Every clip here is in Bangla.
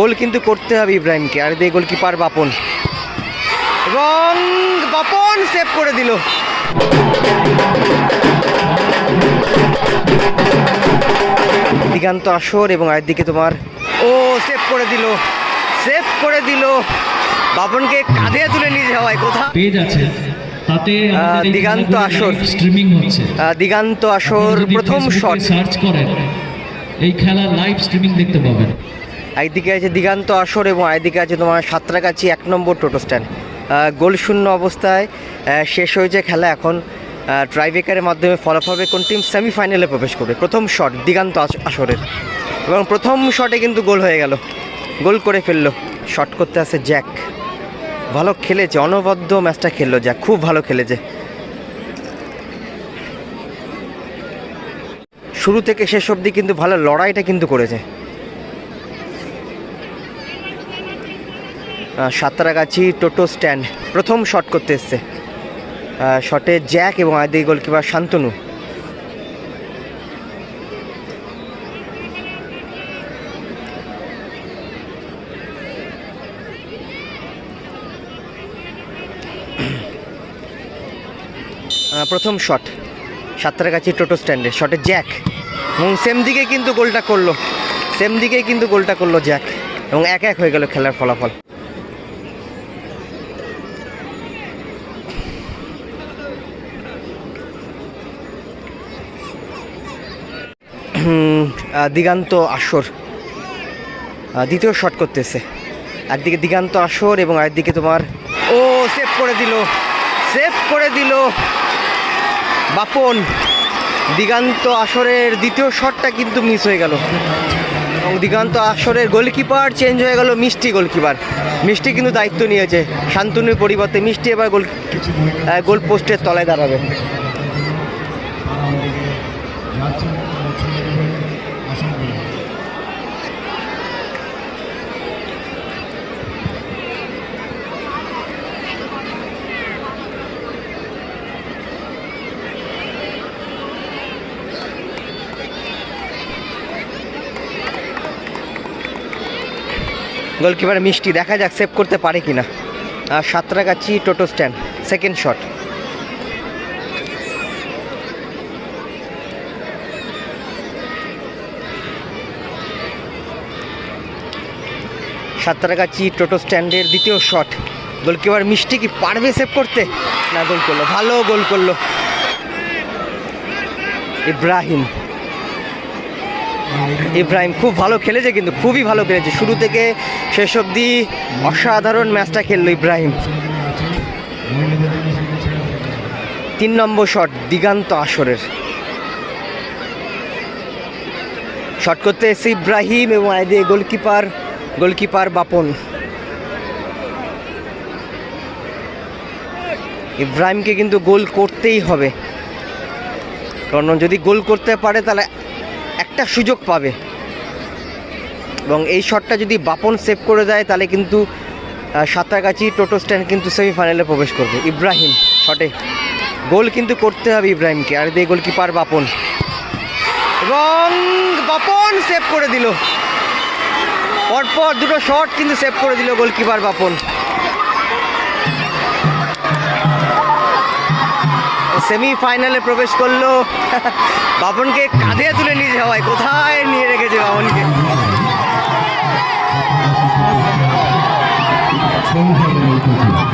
গোল কিন্তু করতে হবে ইব্রাহিমকে আর দিয়ে গোলকিপার বাপন। এবং বাপন সেভ করে দিল। দিগান্ত আসর এবং একদিকে তোমার ও সেভ করে দিল সেভ করে দিল। বাপনকে কাঁধে তুলে নিয়ে যাওয়ায় কোথা? পেজ আছে তাতে দিগান্ত আসর। স্ট্রিমিং হচ্ছে। দিগান্ত আসর প্রথম শট সার্চ করেন। এই খেলা লাইভ স্ট্রিমিং দেখতে পাবেন। একদিকে আছে দিগান্ত আসর এবং একদিকে আছে তোমার সাঁতরাগাছি এক নম্বর টোটো স্ট্যান্ড। গোল শূন্য অবস্থায় শেষ হয়েছে খেলা এখন। ট্রাইবেকারের মাধ্যমে ফলাফল হবে কোন টিম সেমিফাইনালে প্রবেশ করবে? প্রথম শট দিগান্ত আসরের। এবং প্রথম শটে কিন্তু গোল হয়ে গেল। গোল করে ফেলল। শট করতে আসে জ্যাক। ভালো খেলেছে, অনবদ্য ম্যাচটা খেললো জ্যাক। খুব ভালো খেলেছে। শুরু থেকে শেষ অবধি কিন্তু ভালো লড়াইটা কিন্তু করেছে। সাঁতরাগাছি টোটো স্ট্যান্ড প্রথম শট করতে এসছে। শটে জ্যাক এবং আদি গোলকিপার শান্তনু। প্রথম শট সাঁতরাগাছি টোটো স্ট্যান্ডে, শটে জ্যাক। এবং সেম দিকে কিন্তু গোলটা করল, সেম দিকে কিন্তু গোলটা করল জ্যাক। এবং এক এক হয়ে গেল খেলার ফলাফল। দিগান্ত আসর। দ্বিতীয় শট করতেছে। একদিকে দিগান্ত আসর এবং একদিকে তোমার ও সেভ করে দিল। সেভ করে দিল। বাপন, দিগান্ত আসরের দ্বিতীয় শটটা কিন্তু মিস হয়ে গেল। এবং দিগান্ত আসরের গোলকিপার চেঞ্জ হয়ে গেল মিষ্টি গোলকিপার মিষ্টি কিন্তু দায়িত্ব নিয়েছে। শান্তনুর পরিবর্তে মিষ্টি এবার গোল গোল পোস্টের তলায় দাঁড়াবে। গোলকিপার মিষ্টি দেখা যাক সেভ করতে পারে কিনা। আর Santragachi toto stand second shot. Santragachi toto স্ট্যান্ডের দ্বিতীয় শট। গোলকিপার মিষ্টি কি পারবে সেভ করতে? না, গোল করল। ভালো গোল করল। ইব্রাহিম। ইব্রাহিম খুব ভালো খেলেছে কিন্তু খুবই ভালো খেলেছে। শুরু থেকে শেষ অবধি অসাধারণ ম্যাচটা খেললো ইব্রাহিম। তিন নম্বর শট, দিগান্ত আসরের। শট করতে এসে ইব্রাহিম এবং আইদে গোলকিপার গোলকিপার বাপন। ইব্রাহিমকে কিন্তু গোল করতেই হবে। কারণ যদি গোল করতে পারে, তাহলে একটা সুযোগ পাবে। এবং এই শটটা যদি বাপন সেভ করে দেয়, তাহলে কিন্তু সাঁতরাগাছি, টোটো স্ট্যান্ড কিন্তু সেমিফাইনালে প্রবেশ করবে। ইব্রাহিম শটে। গোল কিন্তু করতে হবে ইব্রাহিমকে। আর দিয়ে গোলকিপার বাপন। এবং বাপন সেভ করে দিল। পরপর দুটো শট কিন্তু সেভ করে দিল গোলকিপার বাপন। সেমিফাইনালে প্রবেশ করল। বাপনকে কাঁধে তুলে নিয়ে যাওয়ায় কোথায় নিয়ে রেখেছে বাপনকে?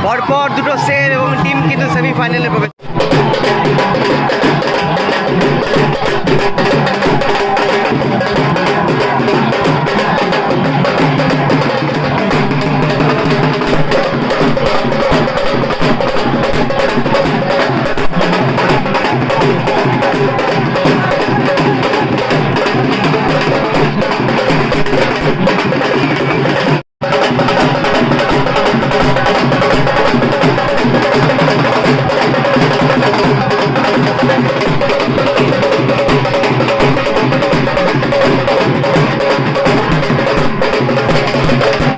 পরপর দুটো সেভ এবং টিম কিন্তু সেমিফাইনালে প্রবেশ